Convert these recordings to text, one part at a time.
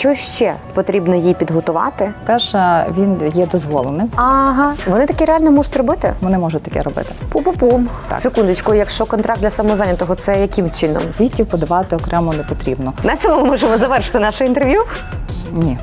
Що ще потрібно їй підготувати? Каша він є дозволеним. Ага, вони такі реально можуть робити. Вони можуть таке робити. Пу-пу-пум. Так. Секундочку, якщо контракт для самозайнятого, це яким чином? Звітів подавати окремо не потрібно. На цьому можемо завершити наше інтерв'ю. Ні.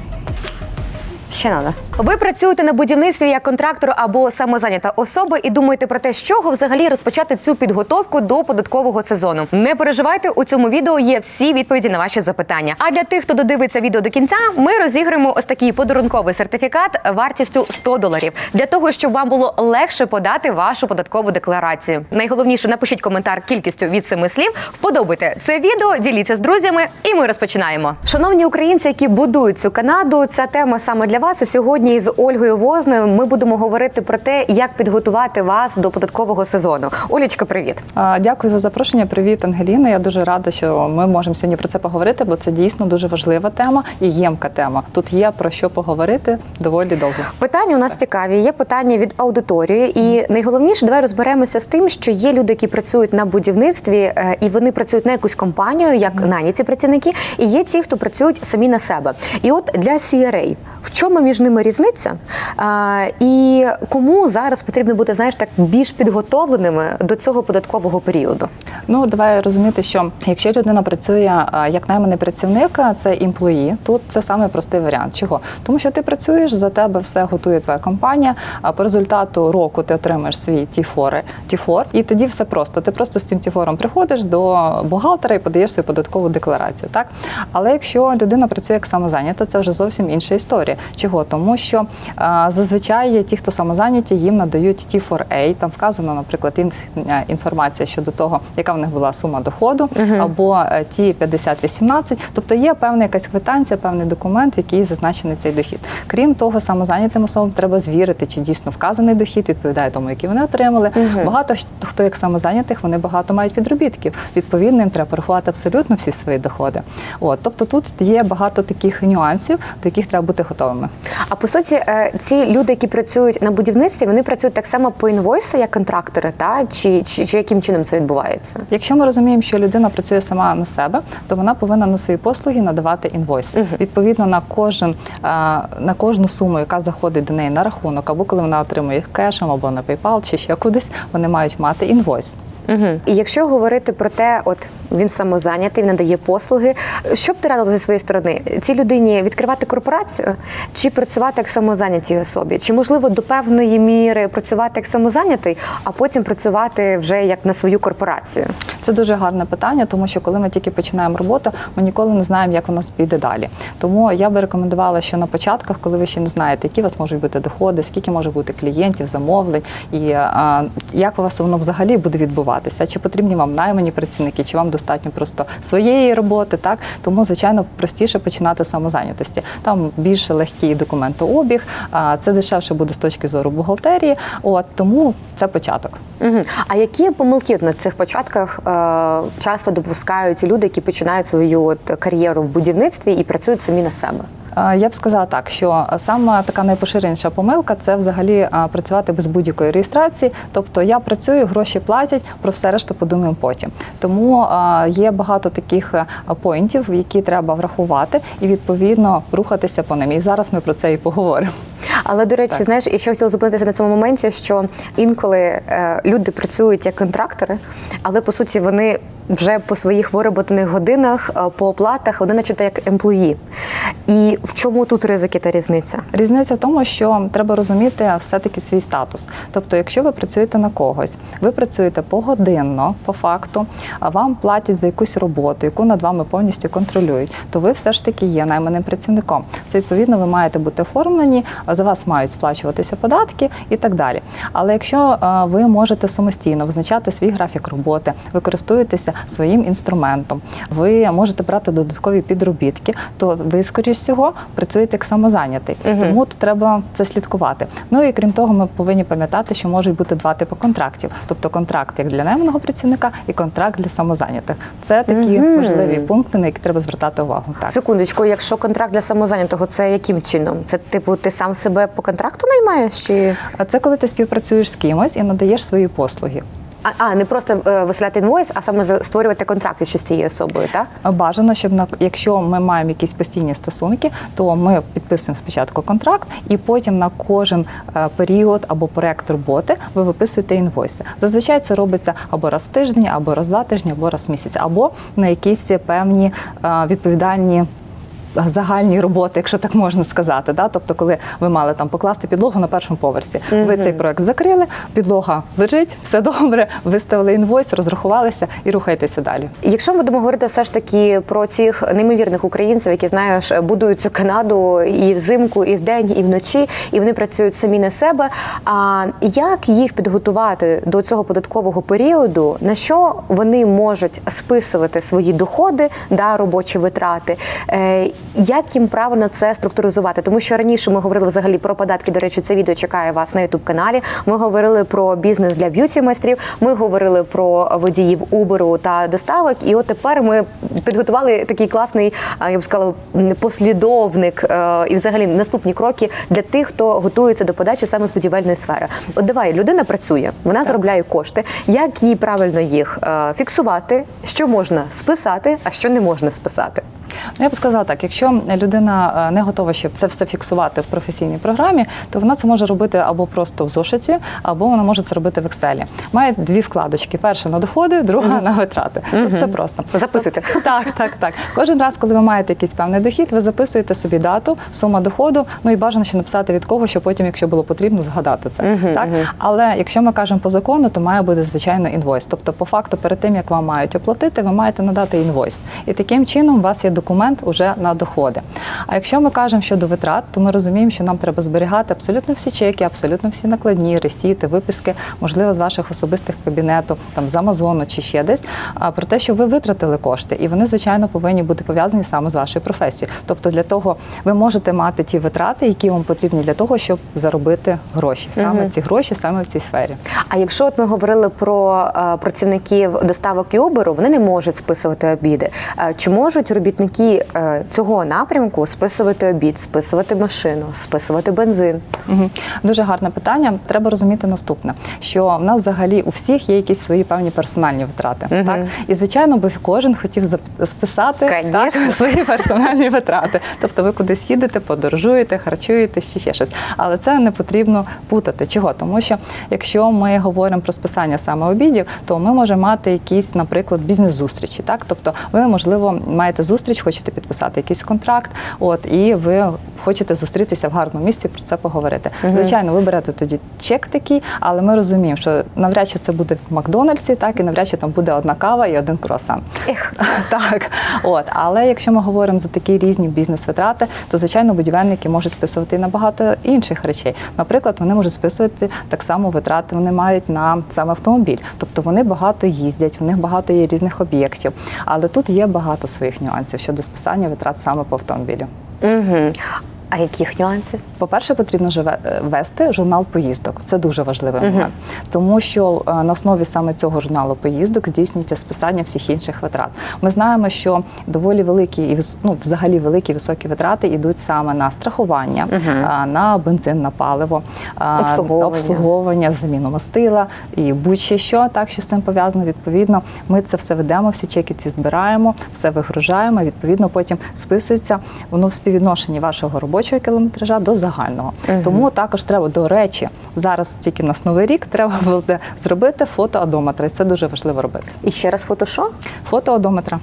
Ще надо. Ви працюєте на будівництві як контрактор або самозайнята особа і думаєте про те, з чого взагалі розпочати цю підготовку до податкового сезону. Не переживайте, у цьому відео є всі відповіді на ваші запитання. А для тих, хто додивиться відео до кінця, ми розіграємо ось такий подарунковий сертифікат вартістю 100 доларів для того, щоб вам було легше подати вашу податкову декларацію. Найголовніше напишіть коментар кількістю від семи слів. Вподобайте це відео, діліться з друзями, і ми розпочинаємо. Шановні українці, які будують цю Канаду, ця тема саме для вас. Сьогодні з Ольгою Возною ми будемо говорити про те, як підготувати вас до податкового сезону. Олічка, привіт. Дякую за запрошення. Привіт, Ангеліна. Я дуже рада, що ми можемо сьогодні про це поговорити, бо це дійсно дуже важлива тема і ємка тема. Тут є про що поговорити доволі довго. Питання у нас цікаві. Є питання від аудиторії, і найголовніше, давай розберемося з тим, що є люди, які працюють на будівництві, е, і вони працюють на якусь компанію, як наняті працівники, і є ті, хто працюють самі на себе. І от для CRA, в чому між ними різниця? І кому зараз потрібно бути знаєш так більш підготовленими до цього податкового періоду? Ну давай розуміти, що якщо людина працює як найманий працівник, це імплої, тут це саме простий варіант. Чого? Тому що ти працюєш, за тебе все готує твоя компанія. А по результату року ти отримаєш свій тіфори, тіфор, і тоді все просто. Ти просто з цим тіфором приходиш до бухгалтера і подаєш свою податкову декларацію. Так, але якщо людина працює як самозайнята, це вже зовсім інша історія. Чого? Тому що а, зазвичай ті, хто самозайняті, їм надають T4A, там вказано, наприклад, е, інформація щодо того, яка в них була сума доходу, або е, ті 5018. Тобто є певна якась квитанція, певний документ, в який зазначений цей дохід. Крім того, самозайнятим особам треба звірити, чи дійсно вказаний дохід відповідає тому, який вони отримали. Багато хто як самозайнятих, вони багато мають підробітків. Відповідно, їм треба порахувати абсолютно всі свої доходи. От тобто тут є багато таких нюансів, до яких треба бути готовими. А по суті, е, ці люди, які працюють на будівництві, вони працюють так само по інвойсу, як контрактори, та чи, чи, чи яким чином це відбувається? Якщо ми розуміємо, що людина працює сама на себе, то вона повинна на свої послуги надавати інвойси. Відповідно на кожен на кожну суму, яка заходить до неї на рахунок, або коли вона отримує їх кешем, або на PayPal, чи ще кудись, вони мають мати інвойс. Угу. І якщо говорити про те, от він самозайнятий, він надає послуги. Що б ти радила зі своєї сторони? Цій людині відкривати корпорацію чи працювати як самозайнятій особі? Чи можливо до певної міри працювати як самозайнятий, а потім працювати вже як на свою корпорацію? Це дуже гарне питання, тому що коли ми тільки починаємо роботу, ми ніколи не знаємо, як у нас піде далі. Тому я би рекомендувала, що на початках, коли ви ще не знаєте, які у вас можуть бути доходи, скільки може бути клієнтів, замовлень, і а, як у вас воно взагалі буде відбуватися, чи потрібні вам наймані працівники, чи вам достатньо просто своєї роботи, так тому звичайно простіше починати самозайнятості. Там більше легкий документообіг, а, це дешевше буде з точки зору бухгалтерії. От тому це початок. Угу. А які помилки на цих початках е, часто допускають люди, які починають свою от кар'єру в будівництві і працюють самі на себе? Я б сказала так, що саме така найпоширеніша помилка це взагалі працювати без будь-якої реєстрації. Тобто я працюю, гроші платять, про все решту подумаємо потім. Тому є багато таких поінтів, які треба врахувати, і відповідно рухатися по ним. І зараз ми про це і поговоримо. Але до речі, Так. знаєш, і ще хотіла зупинитися на цьому моменті, що інколи е, люди працюють як контрактори, але по суті вони вже по своїх вироботаних годинах, е, по оплатах, вони начебто як емплої. І в чому тут ризики та різниця? Різниця в тому, що треба розуміти все-таки свій статус. Тобто, якщо ви працюєте на когось, ви працюєте погодинно, по факту, а вам платять за якусь роботу, яку над вами повністю контролюють, то ви все ж таки є найманим працівником. Це відповідно ви маєте бути оформлені, а за вас мають сплачуватися податки і так далі. Але якщо е, ви можете самостійно визначати свій графік роботи, ви користуєтеся своїм інструментом, ви можете брати додаткові підробітки, то ви, скоріш всього, працюєте як самозайнятий. Мгм. Тому тут треба це слідкувати. Ну і крім того, ми повинні пам'ятати, що можуть бути два типи контрактів: тобто контракт як для найманого працівника і контракт для самозайнятих. Це такі Мгм. важливі пункти, на які треба звертати увагу. Так. Секундочку, якщо контракт для самозайнятого, це яким чином? Це типу ти сам себе по контракту наймаєш? Чи А це коли ти співпрацюєш з кимось і надаєш свої послуги. А, а не просто е, виселяти інвойс, а саме за- створювати контракти ще з цією особою, так? Бажано, щоб на якщо ми маємо якісь постійні стосунки, то ми підписуємо спочатку контракт, і потім на кожен е, період або проект роботи ви виписуєте інвойси. Зазвичай це робиться або раз в тиждень, або раз в два тижні, або раз в місяць, або на якісь певні е, відповідальні. Загальні роботи, якщо так можна сказати, да? тобто, коли ви мали там покласти підлогу на першому поверсі, ви цей проект закрили, підлога лежить, все добре, виставили інвойс, розрахувалися і рухаєтеся далі. Якщо ми будемо говорити все ж таки про цих неймовірних українців, які знаєш, будують цю Канаду і взимку, і вдень, і вночі, і вони працюють самі на себе. А як їх підготувати до цього податкового періоду? На що вони можуть списувати свої доходи да, робочі витрати? Як їм правильно це структуризувати? Тому що раніше ми говорили взагалі про податки. До речі, це відео чекає вас на youtube каналі. Ми говорили про бізнес для б'юті майстрів. Ми говорили про водіїв Uber та доставок. І от тепер ми підготували такий класний, я б сказала, послідовник е, і взагалі наступні кроки для тих, хто готується до подачі саме з будівельної сфери. От давай людина працює, вона заробляє кошти. Як їй правильно їх е, фіксувати? Що можна списати, а що не можна списати? Ну, я б сказала так, якщо людина е, не готова ще це все фіксувати в професійній програмі, то вона це може робити або просто в зошиті, або вона може це робити в Excel. Має дві вкладочки: перша на доходи, друга на витрати. Тобто все просто. Записуйте. Тобто- Так, так, так. Кожен раз, коли ви маєте якийсь певний дохід, ви записуєте собі дату, сума доходу. Ну і бажано ще написати від кого, щоб потім, якщо було потрібно, згадати це. так? Але якщо ми кажемо по закону, то має бути звичайно інвойс. Тобто, по факту, перед тим як вам мають оплатити, ви маєте надати інвойс. І таким чином у вас є документ уже на доходи. А якщо ми кажемо щодо витрат, то ми розуміємо, що нам треба зберігати абсолютно всі чеки, абсолютно всі накладні, ресіти, виписки, можливо, з ваших особистих кабінету, там з Амазону чи ще десь, а, про те, що ви витратили кошти, і вони, звичайно, повинні бути пов'язані саме з вашою професією. Тобто, для того ви можете мати ті витрати, які вам потрібні для того, щоб заробити гроші. Саме ці гроші, саме в цій сфері. А якщо от ми говорили про е, працівників доставок і Uber, вони не можуть списувати обіди. Е, Чи можуть робітники е, цього напрямку списувати обід, списувати машину, списувати бензин? Мгм. Дуже гарне питання. Треба розуміти наступне: що в нас взагалі у всіх є якісь свої певні персональні витрати. Мгм. Так і звичайно, би кожен хотів списати так, свої персональні витрати. Тобто, ви кудись їдете, подорожуєте, харчуєте, ще ще щось. Але це не потрібно путати. Чого? Тому що якщо ми говоримо про списання саме обідів, то ми можемо мати якісь, наприклад, бізнес-зустрічі. Так, тобто, ви можливо маєте зустріч, хочете підписати якийсь контракт, от і ви хочете зустрітися в гарному місці про це поговорити. Звичайно, ви берете тоді чек такий, але ми розуміємо, що навряд чи це буде в Макдональдсі, так і навряд чи там буде одна кава і один круасан. Ех. Так, от, але якщо ми говоримо за такі різні бізнес-витрати, то звичайно будівельники можуть списувати на багато інших речей. Наприклад, вони можуть списувати так само витрати, вони мають на сам автомобіль. Тобто вони багато їздять, в них багато є різних об'єктів. Але тут є багато своїх нюансів щодо списання витрат саме по автомобілю. Угу. А яких нюансів? По-перше, потрібно е, вести журнал поїздок. Це дуже важливий момент, тому що е, на основі саме цього журналу поїздок здійснюється списання всіх інших витрат. Ми знаємо, що доволі великі і ну, взагалі великі високі витрати йдуть саме на страхування, а, на бензин, на паливо, Обслуговування. обслуговування, заміну мастила і будь-ще що так, що з цим пов'язано. Відповідно, ми це все ведемо, всі чеки ці збираємо, все вигружаємо. Відповідно, потім списується воно в співвідношенні вашого робочого кілометража до загального. Тому також треба, до речі, зараз тільки в нас новий рік, треба буде зробити фотоодометри. Це дуже важливо робити. І ще раз фото що? одометра.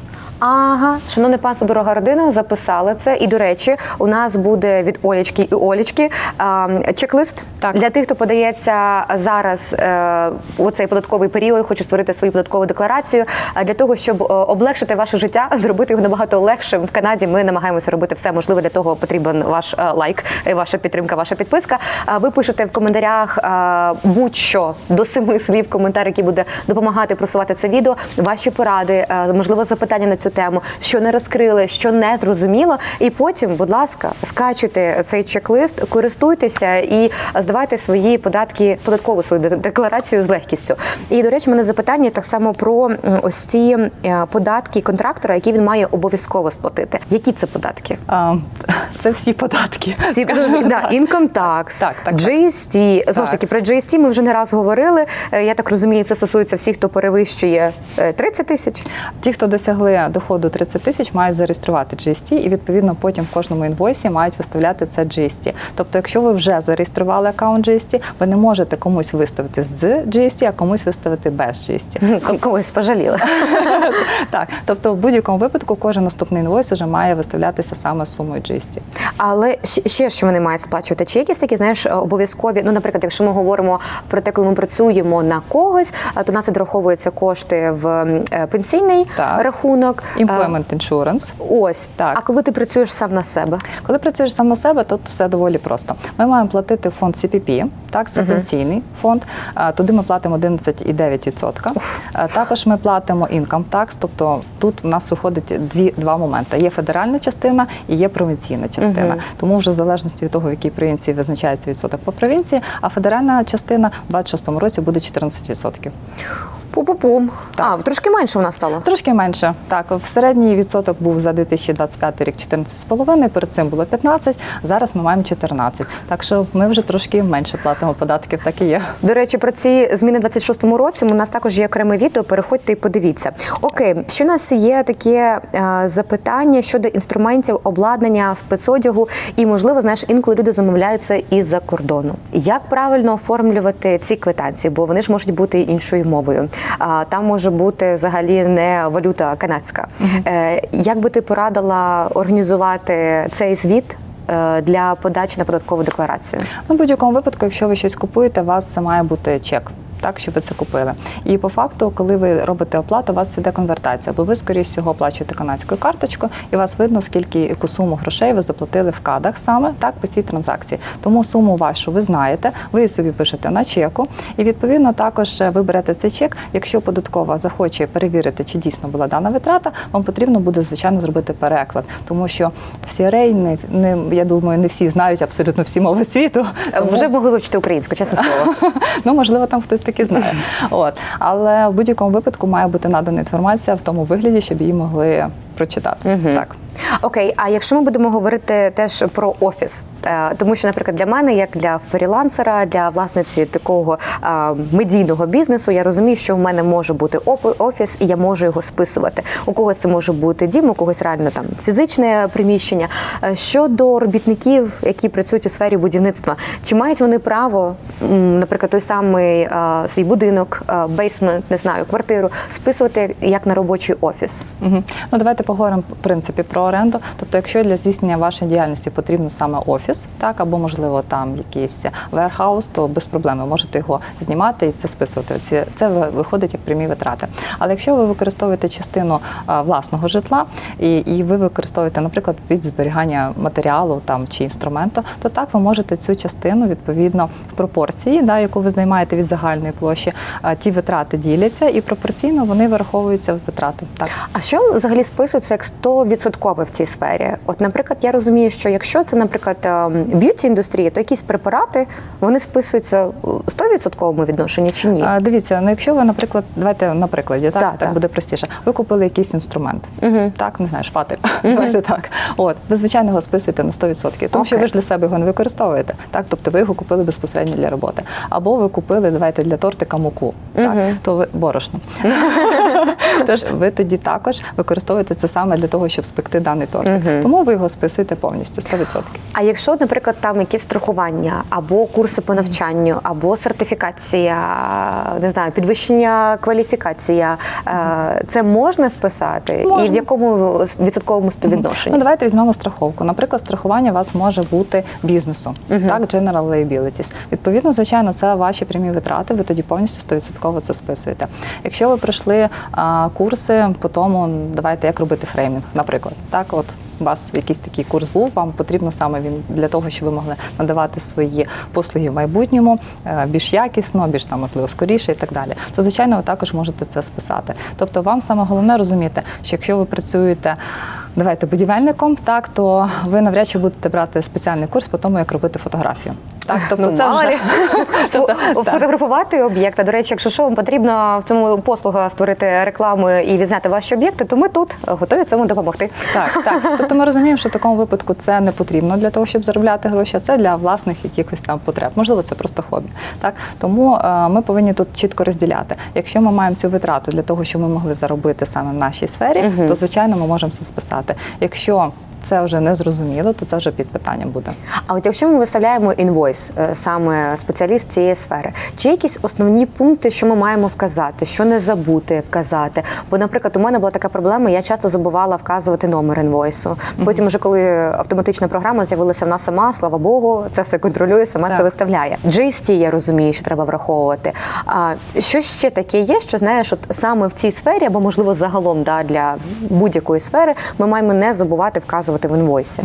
Ага, шановне панство, дорога родина, записали це. І до речі, у нас буде від Олічки і Олічки ем, чек-лист Так. для тих, хто подається зараз е, у цей податковий період, хоче створити свою податкову декларацію. А для того, щоб е, облегшити ваше життя, зробити його набагато легшим в Канаді. Ми намагаємося робити все можливе. Для того потрібен ваш е, лайк, е, ваша підтримка, ваша підписка. Ви пишете в коментарях е, будь-що до семи слів коментар, який буде допомагати просувати це відео. Ваші поради, е, можливо, запитання на цю тему, що не розкрили, що не зрозуміло. І потім, будь ласка, скачуйте цей чек-лист, користуйтеся і здавайте свої податки, податкову свою декларацію з легкістю. І до речі, мене запитання так само про ось ці е, податки контрактора, які він має обов'язково сплатити. Які це податки? А, Це всі податки. Всі да, income tax, Так, так. GST. Знову ж таки, про GST ми вже не раз говорили. Е, Я так розумію, це стосується всіх, хто перевищує е, 30 тисяч. Ті, хто досягли доходу 30 тисяч, мають зареєструвати GST і відповідно потім в кожному інвойсі мають виставляти це GST. Тобто, якщо ви вже зареєстрували аккаунт GST, ви не можете комусь виставити з GST, а комусь виставити без GST. Когось пожаліли. Так, тобто в будь-якому випадку кожен наступний інвойс вже має виставлятися саме з сумою GST. Але ще- що вони мають сплачувати? Чи якісь такі, знаєш, обов'язкові? Ну, наприклад, якщо ми говоримо про те, коли ми працюємо на когось, то нас відраховуються кошти в е, пенсійний Так. рахунок. Е, Employment Insurance. Ось. Так. А коли ти працюєш сам на себе? Коли працюєш сам на себе, то все доволі просто. Ми маємо платити фонд CPP, так, це пенсійний фонд. Туди ми платимо 11,9%. А, Також ми платимо income tax, тобто тут в нас виходить дві, два моменти. Є федеральна частина і є провінційна частина. Тому вже в залежності від того, в якій провінції визначається відсоток по провінції, а федеральна частина в 26-му році буде 14%. Пу-пу-пум. А, трошки менше у нас стало. Трошки менше. Так, в середній відсоток був за 2025 рік 14,5, перед цим було 15, зараз ми маємо 14. Так що ми вже трошки менше платимо податків, так і є. До речі, про ці зміни в 26-му році у нас також є окреме відео. Переходьте і подивіться. Окей, ще у нас є таке е, запитання щодо інструментів обладнання спецодягу, і можливо, знаєш, інколи люди замовляють це із-за кордону. Як правильно оформлювати ці квитанції? Бо вони ж можуть бути іншою мовою. Там може бути взагалі не валюта канадська. Е, Як би ти порадила організувати цей звіт? е, Для подачі на податкову декларацію Ну, в будь-якому випадку, якщо ви щось купуєте, у вас це має бути чек. Так, щоб ви це купили. І по факту, коли ви робите оплату, у вас іде конвертація, бо ви, скоріш всього, оплачуєте канадською карточкою, і у вас видно, скільки яку суму грошей ви заплатили в кадах саме так по цій транзакції. Тому суму вашу ви знаєте, ви її собі пишете на чеку, і відповідно також е, ви берете цей чек. Якщо податкова захоче перевірити, чи дійсно була дана витрата, вам потрібно буде звичайно зробити переклад, тому що в CRA не, не я думаю, не всі знають абсолютно всі мови світу. Тому- вже могли вивчити українську, чесне слово. Ну, можливо, там хтось таки знає. От. Але в будь-якому випадку має бути надана інформація в тому вигляді, щоб її могли прочитати. Так. Окей, а якщо ми будемо говорити теж про офіс, е, тому що, наприклад, для мене, як для фрілансера, для власниці такого е, медійного бізнесу, я розумію, що в мене може бути офіс, і я можу його списувати. У когось це може бути дім, у когось реально там фізичне приміщення. Е, Щодо робітників, які працюють у сфері будівництва, чи мають вони право, наприклад, той самий свій будинок, бейсмент, не знаю, квартиру списувати як на робочий офіс? Угу. Ну, давайте поговоримо в принципі про оренду. Тобто, якщо для здійснення вашої діяльності потрібно саме офіс, так або можливо там якийсь верхаус, то без проблем ви можете його знімати і це списувати. Це, це ви- виходить як прямі витрати. Але якщо ви використовуєте частину власного житла і, і ви використовуєте, наприклад, під зберігання матеріалу там чи інструменту, то так ви можете цю частину відповідно в пропорції, да, яку ви займаєте від загальної площі, ті витрати діляться і пропорційно вони вираховуються в витрати. Так. А що взагалі списується як 100% в цій сфері? От, наприклад, я розумію, що якщо це, наприклад, б'юті індустрія, то якісь препарати вони списуються у 100% відношенні чи ні? А, Дивіться, ну якщо ви, наприклад, давайте на прикладі, так, Так, так, так. буде простіше. Ви купили якийсь інструмент, Мгм. так, не знаю, шпатель. Давайте так. От, ви звичайно його списуєте на 100%, тому що ви ж для себе його не використовуєте. Так, тобто ви його купили безпосередньо для роботи. Або ви купили, давайте для тортика муку, так, то ви борошно. Тож ви тоді також використовуєте це саме для того, щоб спекти даний тортик. Мгм. Тому ви його списуєте повністю 100%. А якщо, наприклад, там якісь страхування, або курси по навчанню, або сертифікація, не знаю, підвищення кваліфікація, е, це можна списати? І в якому відсотковому співвідношенні? Ну, давайте візьмемо страховку. Наприклад, страхування у вас може бути бізнесу, так, General Liabilities. Відповідно, звичайно, це ваші прямі витрати. Ви тоді повністю 100% це списуєте. Якщо ви а, курси по тому, давайте як робити фреймінг, наприклад. Так, от у вас якийсь такий курс був, вам потрібно саме він для того, щоб ви могли надавати свої послуги в майбутньому е, більш якісно, більш там можливо скоріше і так далі. То звичайно, ви також можете це списати. Тобто, вам саме головне розуміти, що якщо ви працюєте. Давайте будівельником, так то ви навряд чи будете брати спеціальний курс по тому, як робити фотографію. Так, тобто ну, це мало вже фотографувати об'єкт. А, До речі, якщо що вам потрібно в цьому послуга створити рекламу і відзняти ваші об'єкти, то ми тут готові цьому допомогти. Так, так. Тобто ми розуміємо, що в такому випадку це не потрібно для того, щоб заробляти гроші, а це для власних якихось там потреб. Можливо, це просто хобі. Так тому е, ми повинні тут чітко розділяти. Якщо ми маємо цю витрату для того, щоб ми могли заробити саме в нашій сфері, Мгм. то звичайно ми можемо це списати. Якщо це вже не зрозуміло, то це вже під питанням буде. А от якщо ми виставляємо інвойс, е, саме спеціаліст цієї сфери, чи якісь основні пункти, що ми маємо вказати, що не забути вказати? Бо, наприклад, у мене була така проблема, я часто забувала вказувати номер інвойсу. Потім, вже коли автоматична програма з'явилася в нас сама, слава Богу, це все контролює, сама Так. це виставляє. GST я розумію, що треба враховувати. А що ще таке є, що знаєш, от саме в цій сфері, або можливо загалом да, для будь-якої сфери, ми маємо не забувати вказувати в інвойсі.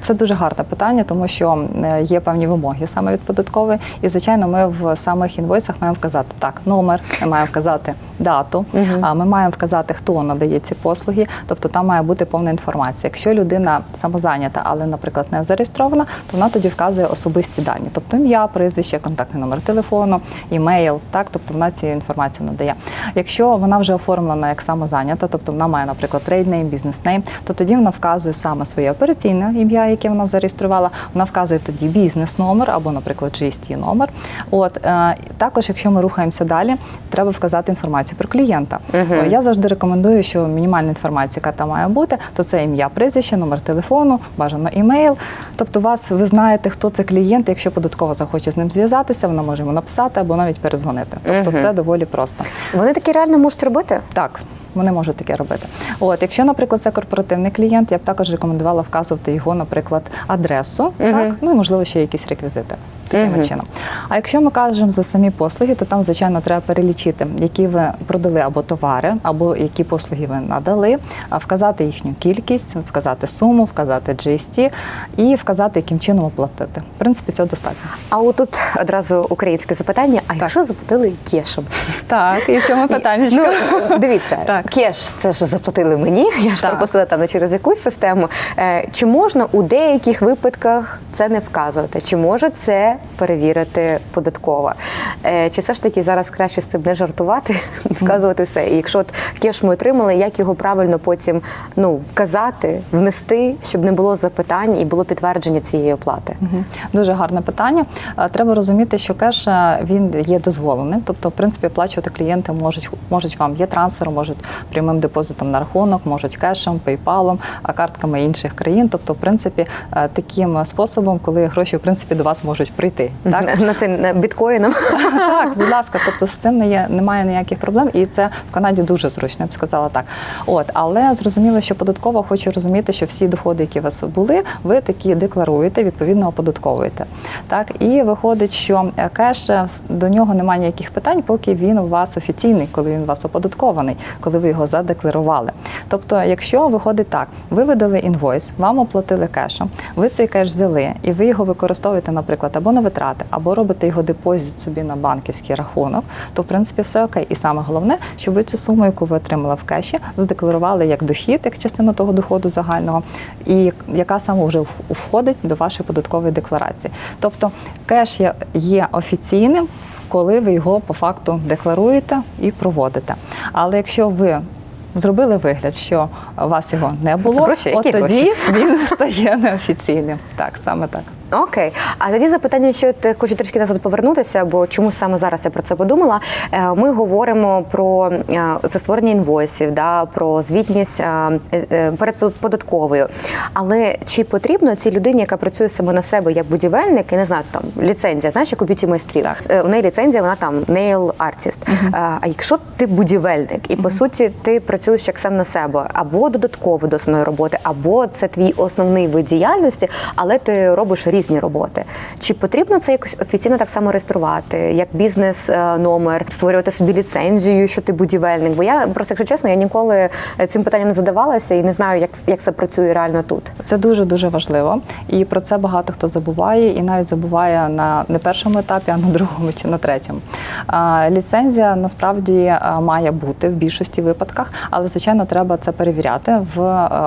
Це дуже гарне питання, тому що е, є певні вимоги саме від податкової. І звичайно, ми в самих інвойсах маємо вказати так, номер, ми маємо вказати дату, а ми маємо вказати, хто надає ці послуги. Тобто там має бути повна інформація. Якщо людина самозайнята, але, наприклад, не зареєстрована, то вона тоді вказує особисті дані, тобто ім'я, прізвище, контактний номер телефону, імейл. Так, тобто вона ці інформацію надає. Якщо вона вже оформлена як самозайнята, тобто вона має, наприклад, трейднейм, бізнес-нейм, то тоді вона вказує саме своє операційне ім'я, яке вона зареєструвала. Вона вказує тоді бізнес-номер або, наприклад, GST номер. От е, також, якщо ми рухаємося далі, треба вказати інформацію про клієнта. О, Я завжди рекомендую, що мінімальна інформація, яка там має бути, то це ім'я, прізвище, номер телефону, бажано імейл. Тобто, вас ви знаєте, хто це клієнт. Якщо податкова захоче з ним зв'язатися, вона може йому написати або навіть перезвонити. Тобто, Мгм. це доволі просто. Вони такі реально можуть робити? Так. Вони можуть таке робити. От, якщо, наприклад, це корпоративний клієнт, я б також рекомендувала вказувати його, наприклад, адресу, угу. так ну і можливо ще якісь реквізити. Таким Мгм. чином. А якщо ми кажемо за самі послуги, то там, звичайно, треба перелічити, які ви продали або товари, або які послуги ви надали, вказати їхню кількість, вказати суму, вказати GST і вказати, яким чином оплатити. В принципі, цього достатньо. А отут одразу українське запитання: а якщо заплатили кешем? Так, і в чому питання? Ну дивіться, Так. кеш це ж заплатили мені. Я ж Так. пропустила там через якусь систему. Е, Чи можна у деяких випадках це не вказувати? Чи може це перевірити податкова? Е, Чи все ж таки зараз краще з цим не жартувати, вказувати все? І якщо от кеш ми отримали, як його правильно потім ну вказати, внести, щоб не було запитань і було підтвердження цієї оплати? Дуже гарне питання. Е, Треба розуміти, що кеш е, він є дозволеним. Тобто, в принципі, оплачувати клієнти можуть можуть вам є трансфером, можуть прямим депозитом на рахунок, можуть кешем, пейпалом, картками інших країн. Тобто, в принципі, таким способом, коли гроші в принципі до вас можуть прийти. Так На це біткоїном. так, будь ласка, тобто з цим не є, немає ніяких проблем, і це в Канаді дуже зручно, я б сказала так. От, але зрозуміло, що податкова хоче розуміти, що всі доходи, які у вас були, ви такі декларуєте, відповідно оподатковуєте. Так, і виходить, що е, кеш е, до нього немає ніяких питань, поки він у вас офіційний, коли він у вас оподаткований, коли ви його задекларували. Тобто, якщо виходить так, ви видали інвойс, вам оплатили кешем, ви цей кеш взяли і ви його використовуєте, наприклад, або на витрати, або робите його депозит собі на банківський рахунок, то в принципі все окей. І саме головне, щоб ви цю суму, яку ви отримали в кеші, задекларували як дохід, як частину того доходу загального, і яка саме вже входить до вашої податкової декларації. Тобто кеш є, офіційним. Коли ви його по факту декларуєте і проводите. Але якщо ви зробили вигляд, що у вас його не було, Гроші? от Які тоді він стає неофіційним. Так, саме так. Окей, а тоді запитання, що от хочу трішки назад повернутися, бо чому саме зараз я про це подумала. Е, Ми говоримо про е, це створення інвойсів, да, про звітність е, перед податковою. Але чи потрібно цій людині, яка працює саме на себе як будівельник, я не знаю, там ліцензія, знаєш, як у б'юті майстрів? Так. У неї ліцензія, вона там nail artist. Е, А якщо ти будівельник, і по суті ти працюєш як сам на себе, або додатково до основної роботи, або це твій основний вид діяльності, але ти робиш різні роботи. Чи потрібно це якось офіційно так само реєструвати, як бізнес е, створювати собі ліцензію, що ти будівельник? Бо я просто, якщо чесно, я ніколи е, цим питанням не задавалася і не знаю, як, як це працює реально тут. Це дуже дуже важливо, і про це багато хто забуває, і навіть забуває на не першому етапі, а на другому чи на третьому. Ліцензія насправді має бути в більшості випадках, але звичайно треба це перевіряти в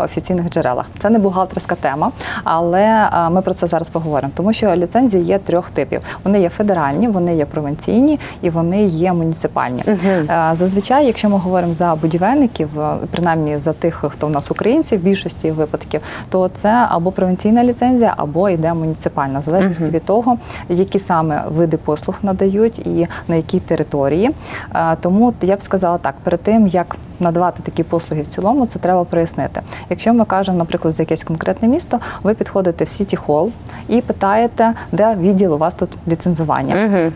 офіційних джерелах. Це не бухгалтерська тема, але ми про це зараз поговоримо, тому що ліцензії є трьох типів: вони є федеральні, вони є провінційні і вони є муніципальні. Е, Зазвичай, якщо ми говоримо за будівельників, е, принаймні за тих, хто в нас українці, в більшості випадків, то це або провінційна ліцензія, або йде муніципальна, залежності від того, які саме види послуг надають і на якій території. Е, Тому я б сказала так, перед тим як надавати такі послуги в цілому, це треба прояснити. Якщо ми кажемо, наприклад, за якесь конкретне місто, ви підходите в Сіті Холл і питаєте, де відділ у вас тут ліцензування. Угу.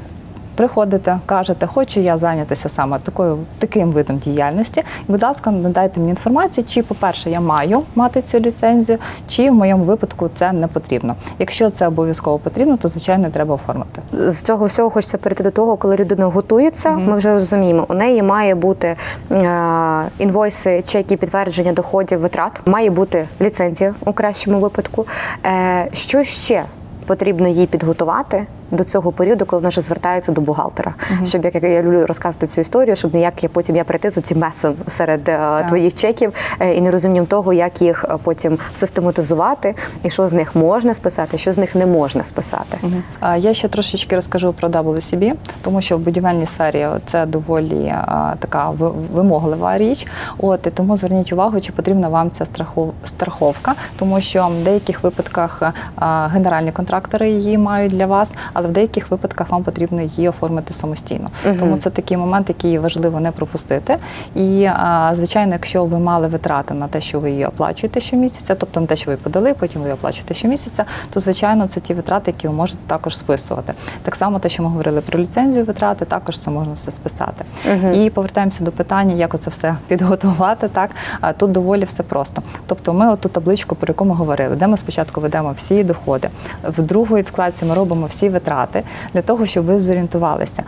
Приходите, кажете, хочу я зайнятися саме такою таким видом діяльності. І, будь ласка, надайте мені інформацію, чи, по-перше, я маю мати цю ліцензію, чи в моєму випадку це не потрібно. Якщо це обов'язково потрібно, то звичайно треба оформити. З цього всього хочеться перейти до того, коли людина готується. Ми вже розуміємо, у неї має бути е, інвойси, чеки, підтвердження доходів, витрат, має бути ліцензія у кращому випадку. Е, що ще потрібно їй підготувати? До цього періоду, коли вона вже звертається до бухгалтера, щоб як я люблю розказувати цю історію, щоб ніяк я потім я прийти з цим месом серед е, твоїх чеків е, і нерозумінням того, як їх е, потім систематизувати, і що з них можна списати, що з них не можна списати. А, Я ще трошечки розкажу про WCB, тому що в будівельній сфері це доволі така вимоглива річ. От і тому зверніть увагу, чи потрібна вам ця страховка, тому що в деяких випадках генеральні контрактори її мають для вас, але в деяких випадках вам потрібно її оформити самостійно. Тому це такий момент, який важливо не пропустити. І звичайно, якщо ви мали витрати на те, що ви її оплачуєте щомісяця, тобто на те, що ви подали, потім ви її оплачуєте щомісяця, то звичайно це ті витрати, які ви можете також списувати. Так само, те, що ми говорили про ліцензію витрати, також це можна все списати. І повертаємося до питання, як оце все підготувати. Так тут доволі все просто. Тобто, ми оту табличку, про яку ми говорили, де ми спочатку ведемо всі доходи. В другої вкладці ми робимо всі витрати для того, щоб ви зорієнтувалися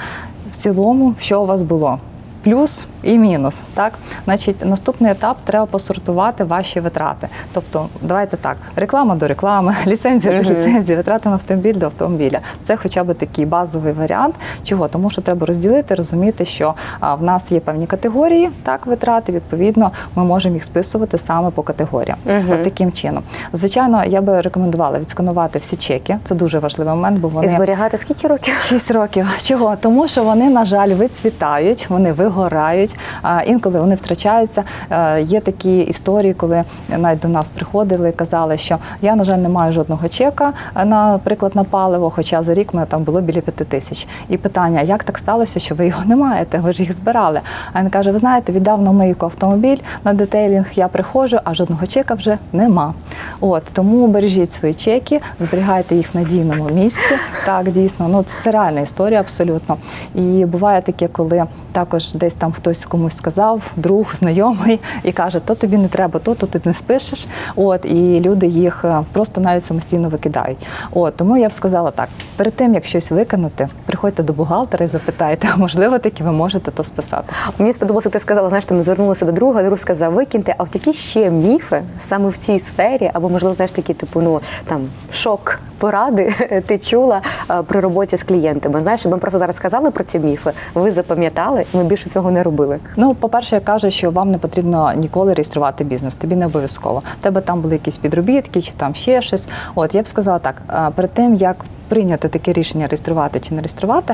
в цілому, що у вас було. Плюс і мінус, так значить, наступний етап треба посортувати ваші витрати. Тобто, давайте так: реклама до реклами, ліцензія до ліцензії, витрати на автомобіль до автомобіля. Це хоча б такий базовий варіант. Чого? Тому що треба розділити, розуміти, що а, в нас є певні категорії, так витрати. Відповідно, ми можемо їх списувати саме по категоріям. От таким чином. Звичайно, я би рекомендувала відсканувати всі чеки. Це дуже важливий момент, бо І вони зберігати скільки років? 6 років. Чого? Тому що вони, на жаль, вицвітають, вони вигорають, а інколи вони втрачаються. Е, Є такі історії, коли навіть до нас приходили і казали, що я, на жаль, не маю жодного чека, е, наприклад, на паливо, хоча за рік мене там було біля п'яти тисяч. І питання, як так сталося, що ви його не маєте? Ви ж їх збирали. А він каже: ви знаєте, віддав на мийку автомобіль на детейлінг, я приходжу, а жодного чека вже нема. От тому бережіть свої чеки, зберігайте їх в надійному місці. Так, дійсно, ну це, це реальна історія абсолютно. І буває таке, коли також десь там хтось комусь сказав, друг, знайомий, і каже, то тобі не треба, то, то ти не спишеш. От і люди їх е, просто навіть самостійно викидають. От тому я б сказала так: перед тим як щось викинути, приходьте до бухгалтера і запитайте, а можливо, таки ви можете то списати. Мені сподобалося, ти сказала, знаєш, ми звернулися до друга, друг сказав, викиньте, а от які ще міфи саме в цій сфері, або можливо, знаєш, такі типу, ну там шок поради ти чула е, при роботі з клієнтами. Знаєш, ми просто зараз сказали про ці міфи, ви запам'ятали, ми більше цього не робили. Ну, по-перше, я кажу, що вам не потрібно ніколи реєструвати бізнес. Тобі не обов'язково. В тебе там були якісь підробітки чи там ще щось. От я б сказала так: а, перед тим як прийняти таке рішення реєструвати чи не реєструвати,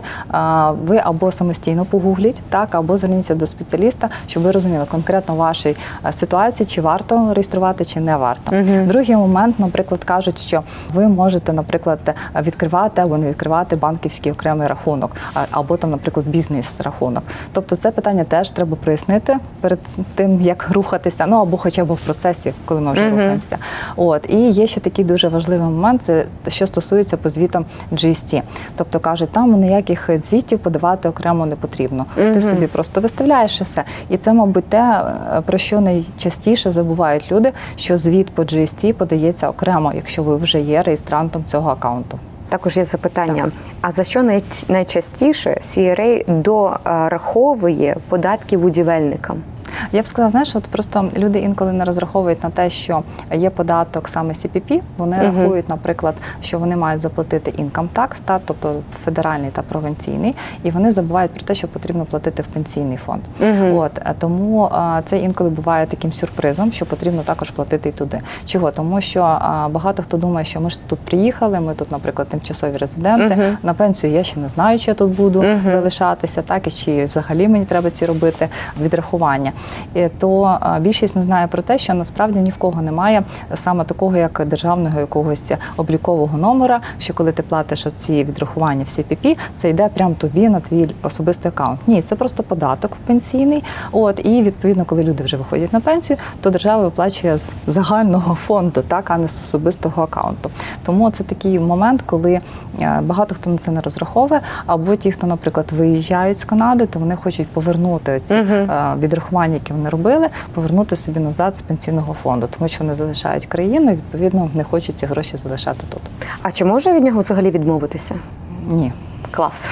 ви або самостійно погугліть, так або зверніться до спеціаліста, щоб ви розуміли конкретно вашій ситуації, чи варто реєструвати, чи не варто. Другий момент, наприклад, кажуть, що ви можете, наприклад, відкривати або не відкривати банківський окремий рахунок, або там, наприклад, бізнес-рахунок. Тобто, це питання теж треба прояснити перед тим, як рухатися, ну або хоча б в процесі, коли ми вже рухаємося. От і є ще такий дуже важливий момент, це що стосується по звітам GST. Тобто кажуть, там ніяких звітів подавати окремо не потрібно. Мгм. Ти собі просто виставляєш все. І це, мабуть, те, е, про що найчастіше забувають люди, що звіт по GST подається окремо, якщо ви вже є реєстрантом цього аккаунту. Також є запитання: Так. а за що най- найчастіше CRA дораховує податки будівельникам? Я б сказала, знаєш, от просто люди інколи не розраховують на те, що є податок саме CPP, Вони Мгм. рахують, наприклад, що вони мають заплатити income tax, та тобто федеральний та провінційний, і вони забувають про те, що потрібно платити в пенсійний фонд. Мгм. От е, тому а, це інколи буває таким сюрпризом, що потрібно також платити і туди. Чого? Тому що а, багато хто думає, що ми ж тут приїхали, ми тут, наприклад, тимчасові резиденти. Мгм. На пенсію я ще не знаю, чи я тут буду Мгм. залишатися, так і чи взагалі мені треба ці робити відрахування. І то більшість не знає про те, що насправді ні в кого немає саме такого, як державного якогось облікового номера, що коли ти платиш оці відрахування в CPP, це йде прямо тобі на твій особистий аккаунт. Ні, це просто податок в пенсійний. От і відповідно, коли люди вже виходять на пенсію, то держава виплачує з загального фонду, так а не з особистого аккаунту. Тому це такий момент, коли е, багато хто на це не розраховує, або ті, хто, наприклад, виїжджають з Канади, то вони хочуть повернути ці Мгм. відрахування, які вони робили, повернути собі назад з пенсійного фонду, тому що вони залишають країну, і відповідно не хочуть ці гроші залишати тут. А чи може від нього взагалі відмовитися? Ні. Клас.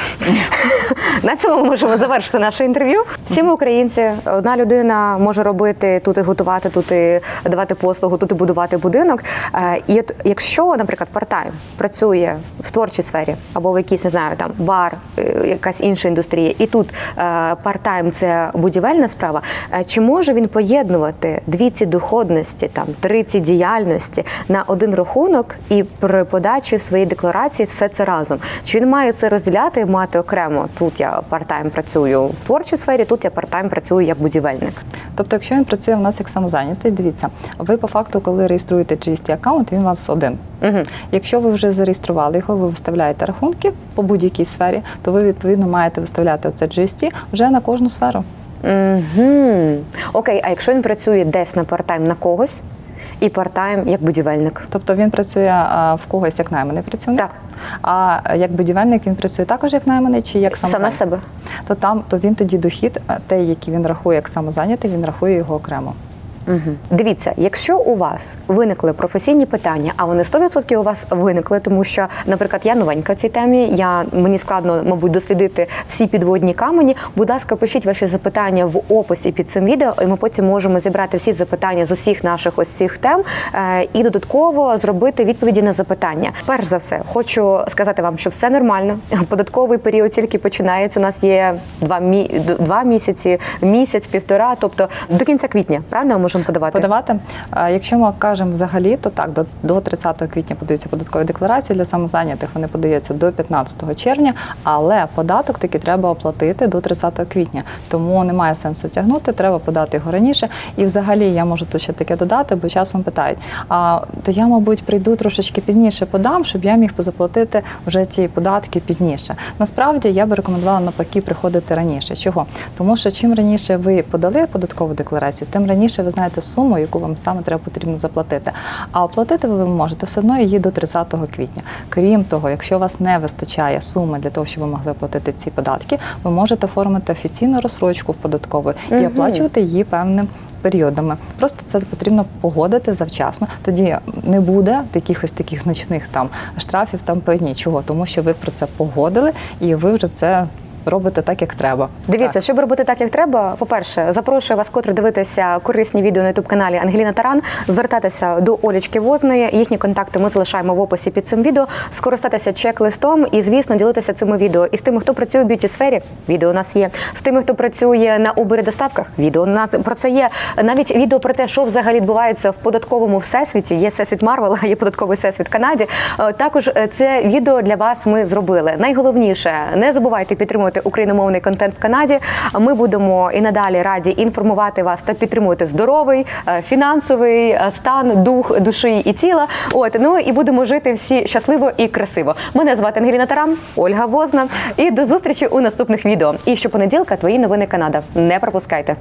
На цьому можемо завершити наше інтерв'ю. Всі ми українці. Одна людина може робити тут і готувати, тут і давати послугу, тут і будувати будинок. Е, І от якщо, наприклад, партайм працює в творчій сфері або в якійсь, не знаю, там бар, е, якась інша індустрія, і тут е, партайм це будівельна справа. е, Чи може він поєднувати дві ці доходності, там три ці діяльності на один рахунок і при подачі своєї декларації все це разом? Чи він має це розділяти мати окремо? Тут я партайм працюю в творчій сфері, тут я партайм працюю як будівельник. Тобто, якщо він працює в нас як самозайнятий, дивіться, ви по факту, коли реєструєте GST аккаунт, він у вас один. Угу. Якщо ви вже зареєстрували його, ви виставляєте рахунки по будь-якій сфері, то ви відповідно маєте виставляти оце GST вже на кожну сферу. Угу. Окей, а якщо він працює десь на партайм на когось і партайм як будівельник? Тобто він працює в когось як найманий працівник, Так. а як будівельник він працює також як найманий чи як Сам саме себе. То там то він тоді дохід, те, який він рахує як самозайнятий, він рахує його окремо. Угу. Дивіться, якщо у вас виникли професійні питання, а вони 100% у вас виникли, тому що, наприклад, я новенька в цій темі, я мені складно, мабуть, дослідити всі підводні камені. Будь ласка, пишіть ваші запитання в описі під цим відео, і ми потім можемо зібрати всі запитання з усіх наших ось цих тем е, і додатково зробити відповіді на запитання. Перш за все, хочу сказати вам, що все нормально. Податковий період тільки починається. У нас є два мі... два місяці, місяць, півтора, тобто до кінця квітня. Правильно ми можемо подавати? Подавати, якщо ми кажемо взагалі, то так, до, до 30 квітня подаються податкові декларації для самозайнятих. Вони подаються до 15 червня, але податок таки треба оплатити до 30 квітня. Тому немає сенсу тягнути, треба подати його раніше. І взагалі я можу тут ще таке додати, бо часом питають: а то я, мабуть, прийду трошечки пізніше подам, щоб я міг заплатити вже ці податки пізніше. Насправді я би рекомендувала навпаки приходити раніше. Чого? Тому що чим раніше ви подали податкову декларацію, тим раніше ви знаєте суму, яку вам саме треба потрібно заплатити. А оплатити ви можете все одно її до 30 квітня. Крім того, якщо у вас не вистачає суми для того, щоб ви могли оплатити ці податки, ви можете оформити офіційну розсрочку в податкову і оплачувати її певним періодами. Просто це потрібно погодити завчасно. Тоді не буде якихось таких значних там штрафів там по. Чого? Тому що ви про це погодили і ви вже це робите так, як треба. Дивіться, щоб робити так, як треба. По-перше, запрошую вас котре дивитися корисні відео на youtube каналі Ангеліна Таран. Звертатися до Олічки Возної. Їхні контакти ми залишаємо в описі під цим відео. Скористатися чек-листом і, звісно, ділитися цими відео. І з тими, хто працює в б'юті сфері, відео у нас є. З тими, хто працює на Uber доставках, відео у нас про це є. Навіть відео про те, що взагалі відбувається в податковому всесвіті. Є всесвіт Марвел, а є податковий всесвіт Канаді. Е, Також е, це відео для вас ми зробили. Найголовніше не забувайте підтримувати україномовний контент в Канаді. Ми будемо і надалі раді інформувати вас та підтримувати здоровий, е, фінансовий е, стан, дух, душі і тіла. От ну і будемо жити всі щасливо і красиво. Мене звати Ангеліна Таран, Ольга Возна. І до зустрічі у наступних відео. І щопонеділка твої новини Канада. Не пропускайте.